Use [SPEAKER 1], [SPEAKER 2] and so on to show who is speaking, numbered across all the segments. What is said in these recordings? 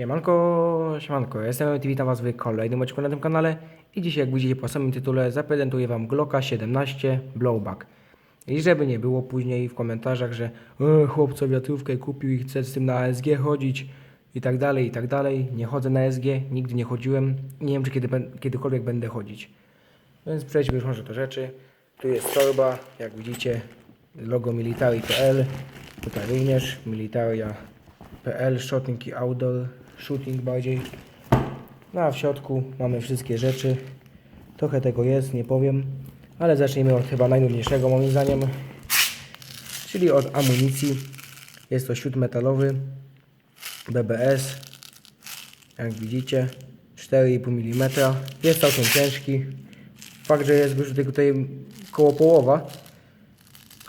[SPEAKER 1] Siemanko, siemanko, jestem i witam was w kolejnym odcinku na tym kanale i dzisiaj jak widzicie po samym tytule zaprezentuję wam Glocka 17 Blowback. I żeby nie było później w komentarzach, że e, chłopco wiatrówkę kupił i chce z tym na ASG chodzić i tak dalej, i tak dalej. Nie chodzę na ASG, nigdy nie chodziłem i nie wiem czy kiedy, kiedykolwiek będę chodzić. Więc przejdźmy już może do rzeczy. Tu jest torba, jak widzicie logo military.pl Tutaj również militaria.pl Shooting i outdoor, shooting bardziej. No a w środku mamy wszystkie rzeczy. Trochę tego jest, nie powiem. Ale zacznijmy od chyba najnudniejszego moim zdaniem. Czyli od amunicji. Jest to śród metalowy BBS. Jak widzicie 4,5 mm. Jest całkiem ciężki. Fakt, że jest już tutaj koło połowa.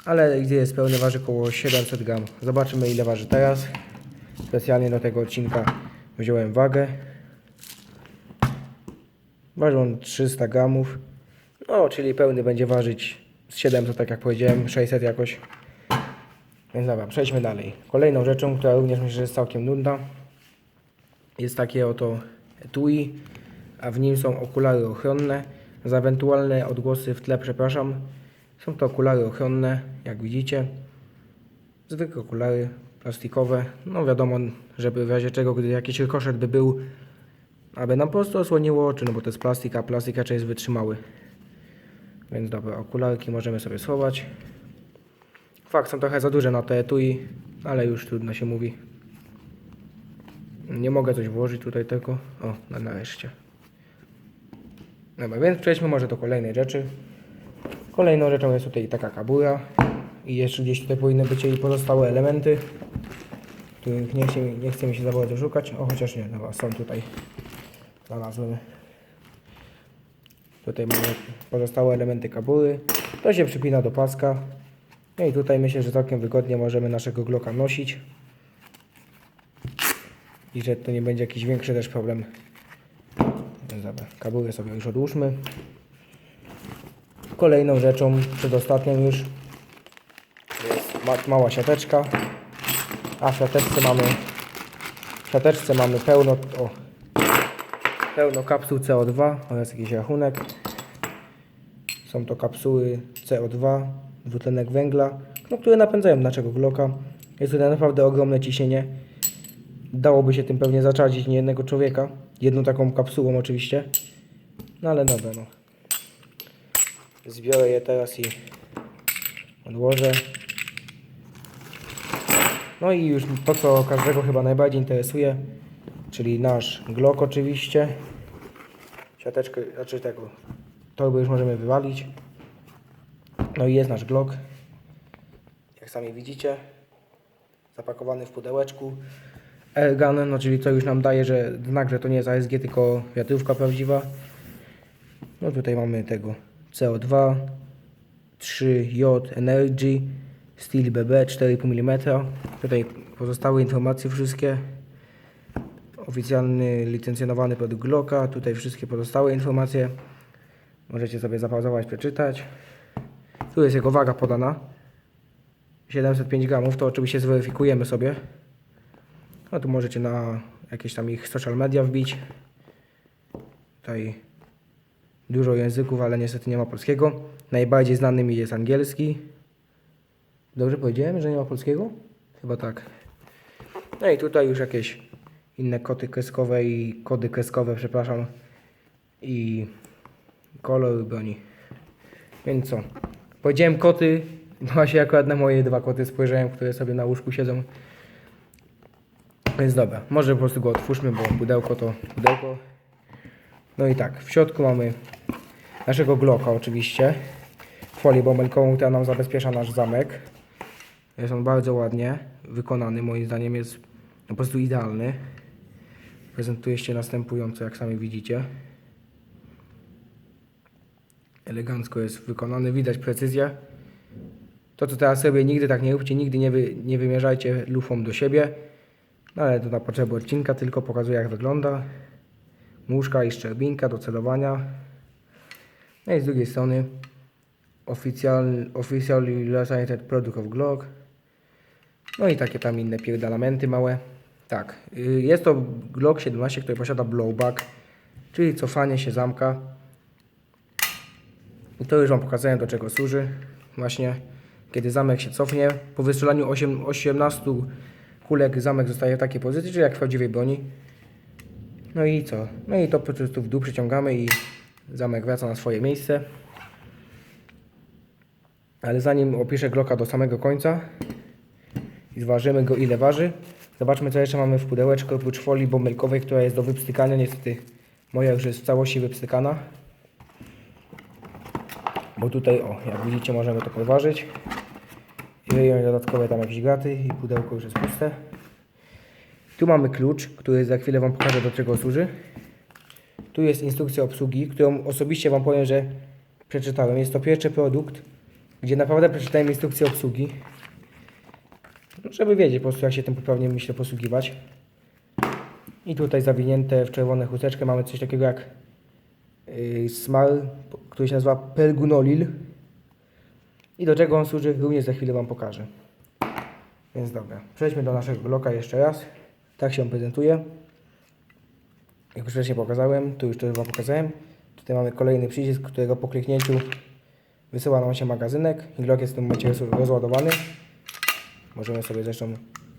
[SPEAKER 1] Ale gdzie jest pełny waży około 700 gram. Zobaczymy ile waży teraz. Specjalnie do tego odcinka wziąłem wagę. Waży on 300 gramów. No, czyli pełny będzie ważyć z 700, tak jak powiedziałem, 600 jakoś. Więc dobra, przejdźmy dalej. Kolejną rzeczą, która również myślę, że jest całkiem nudna, jest takie oto etui, a w nim są okulary ochronne. Za ewentualne odgłosy w tle przepraszam. Są to okulary ochronne, jak widzicie. Zwykłe okulary plastikowe. No wiadomo, żeby w razie czego, gdy jakiś rykoszet by był, aby nam po prostu osłoniło oczy, no bo to jest plastik, a plastik raczej jest wytrzymały. Więc dobra, okularki możemy sobie schować. Fakt, są trochę za duże na te etui, ale już trudno się mówi. Nie mogę coś włożyć tutaj tylko. O, na nareszcie. Dobra, więc przejdźmy może do kolejnej rzeczy. Kolejną rzeczą jest tutaj taka kabura. I jeszcze gdzieś tutaj powinny być jej pozostałe elementy, których nie chce, mi- nie chce mi się za bardzo szukać. O, chociaż nie, dobra, są tutaj. Znalazłem. Tutaj mamy pozostałe elementy kabury. To się przypina do paska. No i tutaj myślę, że całkiem wygodnie możemy naszego Glocka nosić. I że to nie będzie jakiś większy też problem. Więc Dobra, kaburę sobie już odłóżmy. Kolejną rzeczą, przedostatnią już, mała siateczka. A w siateczce mamy, w siateczce mamy pełno, o, pełno kapsuł CO2 oraz jakiś rachunek. Są to kapsuły CO2, dwutlenek węgla, no, które napędzają naszego Glocka. Jest tutaj naprawdę ogromne ciśnienie. Dałoby się tym pewnie zaczadzić niejednego człowieka. Jedną taką kapsułą oczywiście. No ale dobra, no. Zbiorę je teraz i odłożę. No i już to, co każdego chyba najbardziej interesuje, czyli nasz Glock oczywiście. Siateczkę, znaczy tego, torby już możemy wywalić. No i jest nasz Glock. Jak sami widzicie, zapakowany w pudełeczku. Airgun, no czyli to już nam daje, że znak, że to nie jest ASG, tylko wiatrówka prawdziwa. No tutaj mamy tego CO2, 3J Energy, Steel BB 4,5 mm. Tutaj pozostałe informacje wszystkie. Oficjalny licencjonowany produkt Glocka. Tutaj wszystkie pozostałe informacje. Możecie sobie zapauzować, przeczytać. Tu jest jego waga podana. 705 gramów, to oczywiście zweryfikujemy sobie. No tu możecie na jakieś tam ich social media wbić. Tutaj dużo języków, ale niestety nie ma polskiego. Najbardziej znanym jest angielski. Dobrze powiedziałem, że nie ma polskiego? Chyba tak. No i tutaj już jakieś inne kody kreskowe i kody kreskowe, przepraszam. I kolor broni. Więc co? Powiedziałem koty, właśnie akurat na moje dwa koty spojrzałem, które sobie na łóżku siedzą. Więc dobra, może po prostu go otwórzmy, bo pudełko to pudełko. No i tak, w środku mamy naszego Glocka oczywiście. Folię bąbelkową, która nam zabezpiecza nasz zamek. Jest on bardzo ładnie wykonany, moim zdaniem jest po prostu idealny. Prezentuje się następująco, jak sami widzicie. Elegancko jest wykonany, widać precyzję. To, co teraz sobie nigdy tak nie róbcie, nigdy nie, wy, nie wymierzajcie lufą do siebie. No ale to na potrzeby odcinka tylko pokazuję, jak wygląda. Muszka i szczerbinka do celowania. No i z drugiej strony Official, officially licensed product of Glock. No i takie tam inne pierdalamenty małe. Tak, y, jest to Glock 17, który posiada blowback, czyli cofanie się zamka. I to już Wam pokazałem do czego służy. Właśnie kiedy zamek się cofnie, po wystrzelaniu 8, 18 kulek zamek zostaje w takiej pozycji, czyli jak w prawdziwej broni. No i co? No i to po prostu w dół przyciągamy i zamek wraca na swoje miejsce. Ale zanim opiszę Glocka do samego końca i zważymy go ile waży, zobaczmy co jeszcze mamy w pudełeczku oprócz folii bąbelkowej, która jest do wypstykania. Niestety moja już jest w całości wypstykana. Bo tutaj, o, jak widzicie, możemy to podważyć. I wyjąć dodatkowe tam jakieś gaty i pudełko już jest puste. Tu mamy klucz, który za chwilę Wam pokażę do czego służy. Tu jest instrukcja obsługi, którą osobiście Wam powiem, że przeczytałem. Jest to pierwszy produkt, gdzie naprawdę przeczytałem instrukcję obsługi. Żeby wiedzieć po prostu jak się tym poprawnie myślę posługiwać. I tutaj zawinięte w czerwoną chusteczkę mamy coś takiego jak yy, smal, który się nazywa pergunolil. I do czego on służy również za chwilę Wam pokażę. Więc dobra, przejdźmy do naszego bloka jeszcze raz. Tak się on prezentuje. Jak już wcześniej pokazałem, tu już to Wam pokazałem. Tutaj mamy kolejny przycisk, którego po kliknięciu wysyła nam się magazynek. I Glock jest w tym momencie roz- rozładowany. Możemy sobie zresztą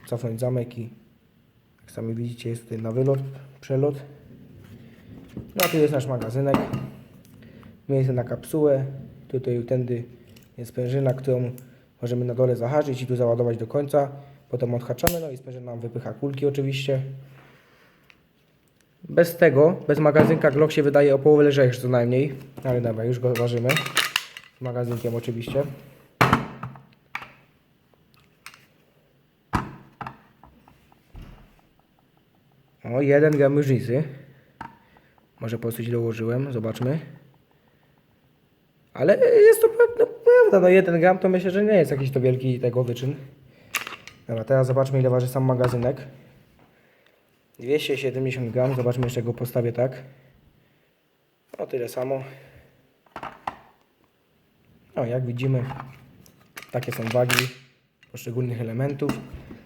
[SPEAKER 1] cofnąć zamek i jak sami widzicie jest tutaj na wylot, przelot. No a tu jest nasz magazynek. Miejsce na kapsułę. Tutaj tędy jest sprężyna, którą możemy na dole zahaczyć i tu załadować do końca. Potem odhaczamy, no i sprężyna nam wypycha kulki oczywiście. Bez tego, bez magazynka Glock się wydaje o połowę lżejszy co najmniej. Ale dobra, już go ważymy. Z magazynkiem oczywiście. O, jeden gram różnicy. Może po prostu źle ułożyłem, zobaczmy. Ale jest to no, prawda, no jeden gram to myślę, że nie jest jakiś to wielki tego wyczyn. Dobra, teraz zobaczmy ile waży sam magazynek. 270 gram, zobaczmy jeszcze go postawię tak. O tyle samo. O, jak widzimy, takie są wagi poszczególnych elementów.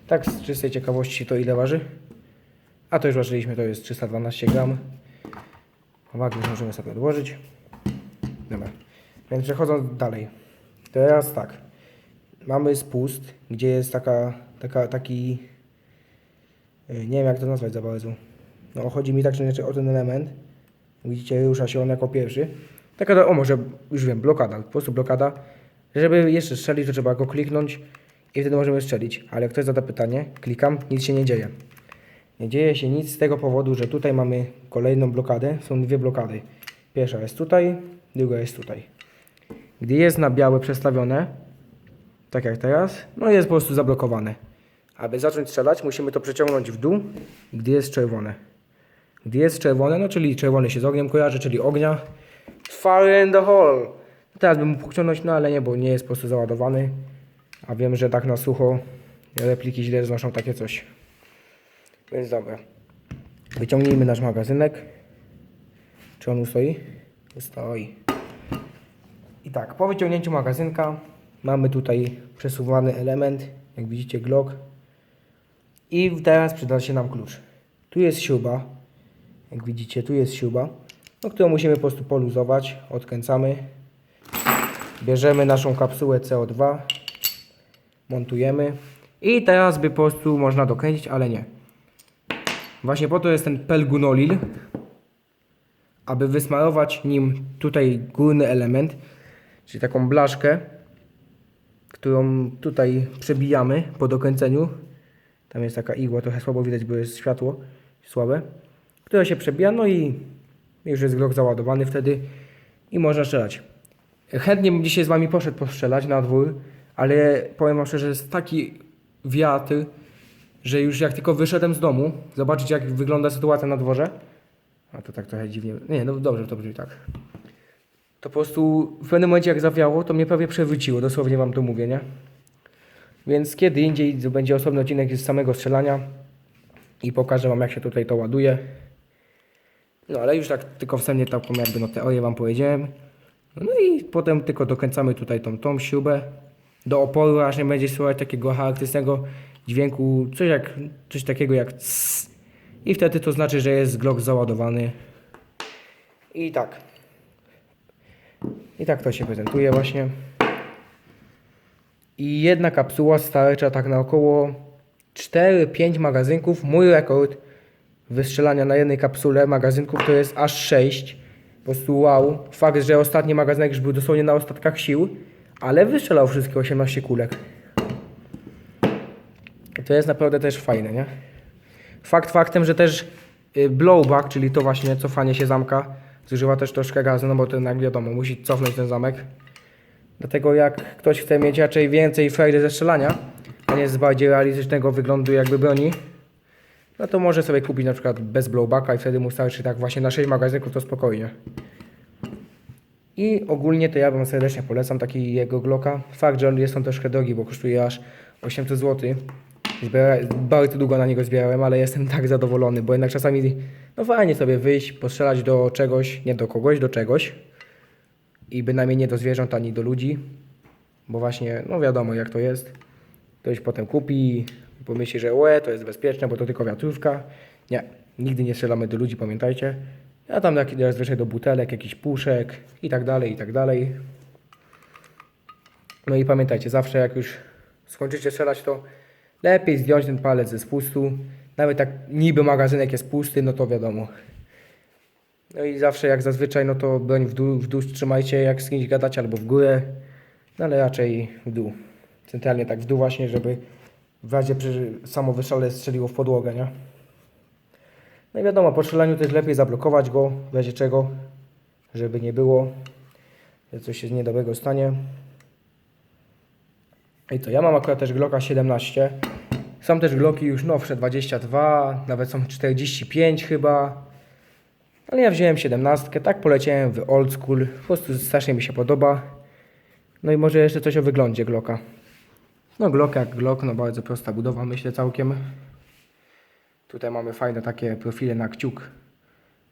[SPEAKER 1] Tak z czystej ciekawości to ile waży? A to już ważyliśmy, to jest 312 gram. Wagi możemy sobie odłożyć. Dobra. Więc przechodząc dalej. Teraz tak. Mamy spust, gdzie jest taka, taka, taki... yy, Nie wiem jak to nazwać za bardzo. No chodzi mi tak czy inaczej o ten element. Widzicie, rusza się on jako pierwszy. Taka, o może, już wiem, blokada, po prostu blokada. Żeby jeszcze strzelić, to trzeba go kliknąć i wtedy możemy strzelić. Ale jak ktoś zada pytanie, klikam, nic się nie dzieje. Nie dzieje się nic z tego powodu, że tutaj mamy kolejną blokadę. Są dwie blokady. Pierwsza jest tutaj, druga jest tutaj. Gdy jest na białe przestawione, tak jak teraz, no jest po prostu zablokowane. Aby zacząć strzelać, musimy to przeciągnąć w dół, gdy jest czerwone. Gdy jest czerwone, no czyli czerwony się z ogniem kojarzy, czyli ognia. Fire in the hole. Teraz bym mógł pociągnąć, no ale nie, bo nie jest po prostu załadowany. A wiem, że tak na sucho repliki źle znoszą takie coś. Więc dobra. Wyciągnijmy nasz magazynek. Czy on stoi? Stoi. I tak, po wyciągnięciu magazynka mamy tutaj przesuwany element, jak widzicie Glock. I teraz przyda się nam klucz. Tu jest śruba, jak widzicie, tu jest śruba, no, którą musimy po prostu poluzować. Odkręcamy. Bierzemy naszą kapsułę CO2, montujemy. I teraz by po prostu można dokręcić, ale nie. Właśnie po to jest ten pelgunolil, aby wysmarować nim tutaj górny element, czyli taką blaszkę, którą tutaj przebijamy po dokręceniu. Tam jest taka igła, trochę słabo widać, bo jest światło słabe, która się przebija, no i już jest Glock załadowany wtedy i można strzelać. Chętnie bym dzisiaj z Wami poszedł postrzelać na dwór, ale powiem Wam szczerze, jest taki wiatr, że już jak tylko wyszedłem z domu, zobaczyć jak wygląda sytuacja na dworze, a to tak trochę dziwnie, nie, no dobrze to brzmi tak, to po prostu w pewnym momencie jak zawiało, to mnie prawie przewróciło, dosłownie Wam to mówię, nie? Więc kiedy indziej będzie osobny odcinek z samego strzelania i pokażę Wam jak się tutaj to ładuje. No ale już tak tylko wstępnie taką jakby no teorię Wam powiedziałem. No i potem tylko dokręcamy tutaj tą, tą śrubę do oporu, aż nie będzie słychać takiego charakterystycznego dźwięku, coś, jak, coś takiego jak cs. I wtedy to znaczy, że jest Glock załadowany. I tak. I tak to się prezentuje właśnie. I jedna kapsuła starcza tak na około 4-5 magazynków. Mój rekord wystrzelania na jednej kapsule magazynków to jest aż 6. Po prostu wow. Fakt, że ostatni magazynek już był dosłownie na ostatkach sił, ale wystrzelał wszystkie 18 kulek. To jest naprawdę też fajne, nie? Fakt faktem, że też y, blowback, czyli to właśnie cofanie się zamka, zużywa też troszkę gazu, no bo ten jak wiadomo, musi cofnąć ten zamek. Dlatego jak ktoś chce mieć raczej więcej frajdy ze strzelania, a nie z bardziej realistycznego wyglądu jakby broni, no to może sobie kupić na przykład bez blowbacka i wtedy mu starczy tak właśnie na 6 magazynków to spokojnie. I ogólnie to ja Wam serdecznie polecam taki jego Glocka. Fakt, że on jest on troszkę drogi, bo kosztuje aż 800 zł. Zbiera, bardzo długo na niego zbierałem, ale jestem tak zadowolony, bo jednak czasami no fajnie sobie wyjść, postrzelać do czegoś, nie do kogoś, do czegoś i bynajmniej nie do zwierząt ani do ludzi, bo właśnie, no wiadomo jak to jest. Ktoś potem kupi i pomyśli, że łe, to jest bezpieczne, bo to tylko wiatrówka. Nie, nigdy nie strzelamy do ludzi, pamiętajcie. A tam zazwyczaj do butelek, jakichś puszek i tak dalej, i tak dalej. No i pamiętajcie, zawsze jak już skończycie strzelać, to lepiej zdjąć ten palec ze spustu. Nawet tak niby magazynek jest pusty, no to wiadomo. No i zawsze jak zazwyczaj, no to broń w dół, w dół trzymajcie, jak z kimś gadacie, albo w górę, no ale raczej w dół. Centralnie tak w dół właśnie, żeby w razie przy samo wyszale strzeliło w podłogę, nie? No i wiadomo, po strzelaniu też lepiej zablokować go, w razie czego, żeby nie było, że coś się niedobrego stanie. I to ja mam akurat też Glocka 17. Są też Glocki już nowsze 22, nawet są 45 chyba. Ale ja wziąłem 17, tak poleciałem w old school. Po prostu strasznie mi się podoba. No i może jeszcze coś o wyglądzie Glocka. No Glock jak Glock, no bardzo prosta budowa myślę całkiem. Tutaj mamy fajne takie profile na kciuk.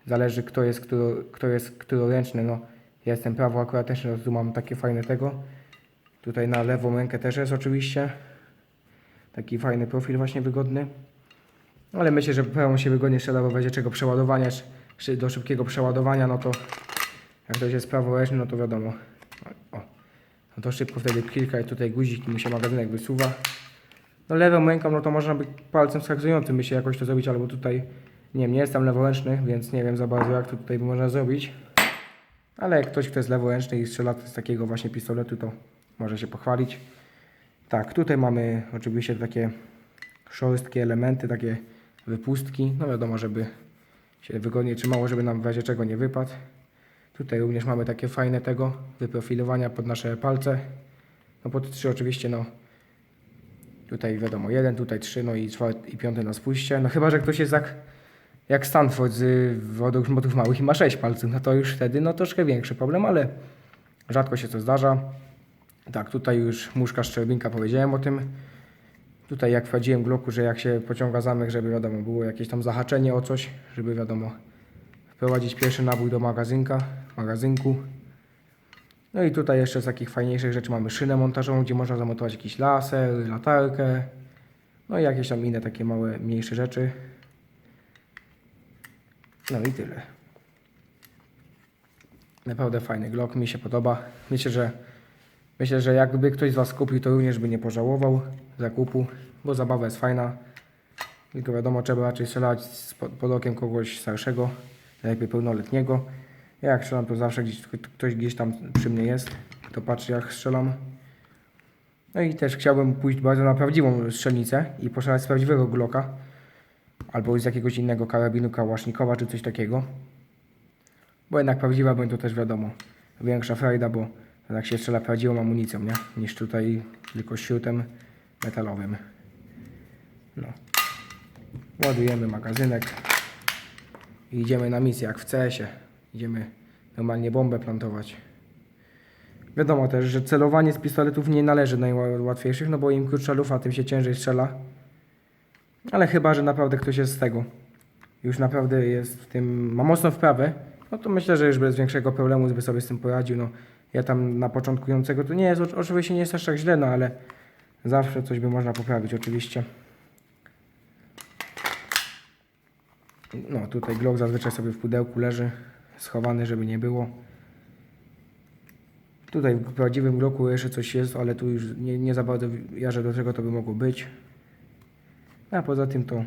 [SPEAKER 1] Zależy kto jest, kto, kto jest któroręczny. No, ja jestem prawo akurat też no, tu mam takie fajne tego. Tutaj na lewą rękę też jest oczywiście. Taki fajny profil właśnie wygodny. Ale myślę, że prawą się wygodnie strzela, bo będzie czego przeładowania, czy do szybkiego przeładowania, no to jak ktoś jest praworęczny, no to wiadomo. O, no to szybko wtedy kilka i tutaj guzik i mu się magazynek wysuwa. No lewą ręką, no to można by palcem wskazującym by się jakoś to zrobić, albo tutaj, nie wiem, nie jestem leworęczny, więc nie wiem za bardzo jak to tutaj można zrobić. Ale jak ktoś, kto jest leworęczny i strzela z takiego właśnie pistoletu, to może się pochwalić. Tak, tutaj mamy oczywiście takie szorstkie elementy, takie wypustki. No wiadomo, żeby się wygodnie trzymało, żeby nam w razie czego nie wypadł. Tutaj również mamy takie fajne tego wyprofilowania pod nasze palce. No pod trzy oczywiście, no Tutaj wiadomo, jeden, tutaj trzy, no i czwarty i piąty na spuście. No chyba, że ktoś jest jak, jak Stanford z wodów motów małych i ma sześć palców, no to już wtedy no troszkę większy problem, ale rzadko się to zdarza. Tak, tutaj już muszka szczerbinka, powiedziałem o tym. Tutaj jak wchodziłem gloku, że jak się pociąga zamek, żeby wiadomo, było jakieś tam zahaczenie o coś, żeby wiadomo, wprowadzić pierwszy nabój do magazynka, magazynku. No i tutaj jeszcze z takich fajniejszych rzeczy mamy szynę montażową, gdzie można zamontować jakiś laser, latarkę, no i jakieś tam inne takie małe, mniejsze rzeczy. No i tyle. Naprawdę fajny Glock, mi się podoba. Myślę, że myślę, że jakby ktoś z Was kupił, to również by nie pożałował zakupu, bo zabawa jest fajna. Tylko wiadomo, trzeba raczej strzelać pod, okiem kogoś starszego, najlepiej pełnoletniego. Ja jak strzelam, to zawsze gdzieś ktoś gdzieś tam przy mnie jest, kto patrzy jak strzelam. No i też chciałbym pójść bardzo na prawdziwą strzelnicę i poszalać z prawdziwego Glocka. Albo z jakiegoś innego karabinu kałasznikowa czy coś takiego. Bo jednak prawdziwa będzie to też wiadomo. Większa frajda, bo tak się strzela prawdziwą amunicją, nie? Niż tutaj tylko śrutem metalowym. No. Ładujemy magazynek i idziemy na misję, jak w CS-ie. Idziemy normalnie bombę plantować. Wiadomo też, że celowanie z pistoletów nie należy do najłatwiejszych, no bo im krótsza lufa, tym się ciężej strzela. Ale chyba, że naprawdę ktoś jest z tego. Już naprawdę jest w tym, ma mocno wprawę, no to myślę, że już bez większego problemu by sobie z tym poradził. No, ja tam na początkującego to nie jest, oczywiście nie jest aż tak źle, no ale Zawsze coś by można poprawić oczywiście. No tutaj Glock zazwyczaj sobie w pudełku leży, schowany żeby nie było. Tutaj w prawdziwym Glocku jeszcze coś jest, ale tu już nie, nie za bardzo jarzę do czego to by mogło być. A poza tym to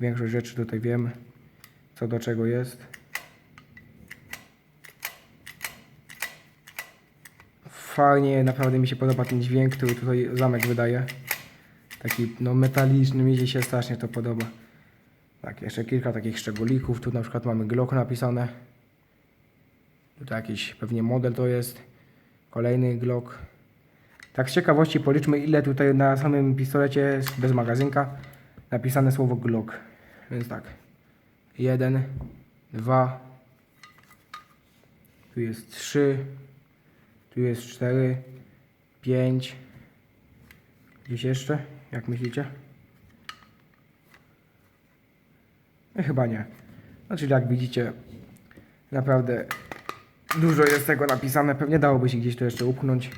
[SPEAKER 1] większość rzeczy tutaj wiem, co do czego jest. Fajnie, naprawdę mi się podoba ten dźwięk, który tutaj zamek wydaje. Taki no metaliczny, mi się strasznie to podoba. Tak, jeszcze kilka takich szczególików. Tu na przykład mamy Glock napisane. Tutaj jakiś pewnie model to jest. Kolejny Glock. Tak z ciekawości policzmy ile tutaj na samym pistolecie bez magazynka napisane słowo Glock. Więc tak. Jeden, dwa. Tu jest trzy. Tu jest cztery, pięć. Gdzieś jeszcze? Jak myślicie? No, chyba nie. No, czyli jak widzicie, naprawdę dużo jest tego napisane. Pewnie dałoby się gdzieś to jeszcze upchnąć.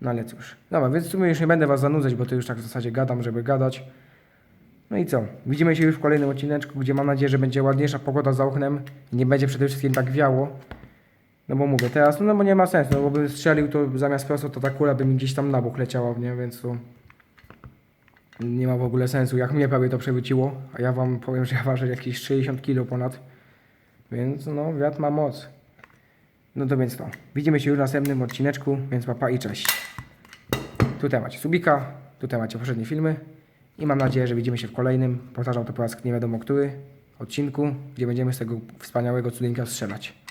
[SPEAKER 1] No ale cóż. Dobra, więc w sumie już nie będę Was zanudzać, bo to już tak w zasadzie gadam, żeby gadać. No i co? Widzimy się już w kolejnym odcineczku, gdzie mam nadzieję, że będzie ładniejsza pogoda za oknem nie będzie przede wszystkim tak wiało. No bo mówię, teraz, no bo nie ma sensu, no bo bym strzelił, to zamiast prosto, to ta kula by mi gdzieś tam na bok leciała, nie? Więc to nie ma w ogóle sensu. Jak mnie prawie to przewróciło, a ja wam powiem, że ja ważę jakieś 60 kg ponad. Więc no, wiatr ma moc. No to więc to. Widzimy się już w następnym odcineczku, więc papa i cześć. Tutaj macie subika, tutaj macie poprzednie filmy i mam nadzieję, że widzimy się w kolejnym, powtarzam to po raz nie wiadomo który, odcinku, gdzie będziemy z tego wspaniałego cudynka strzelać.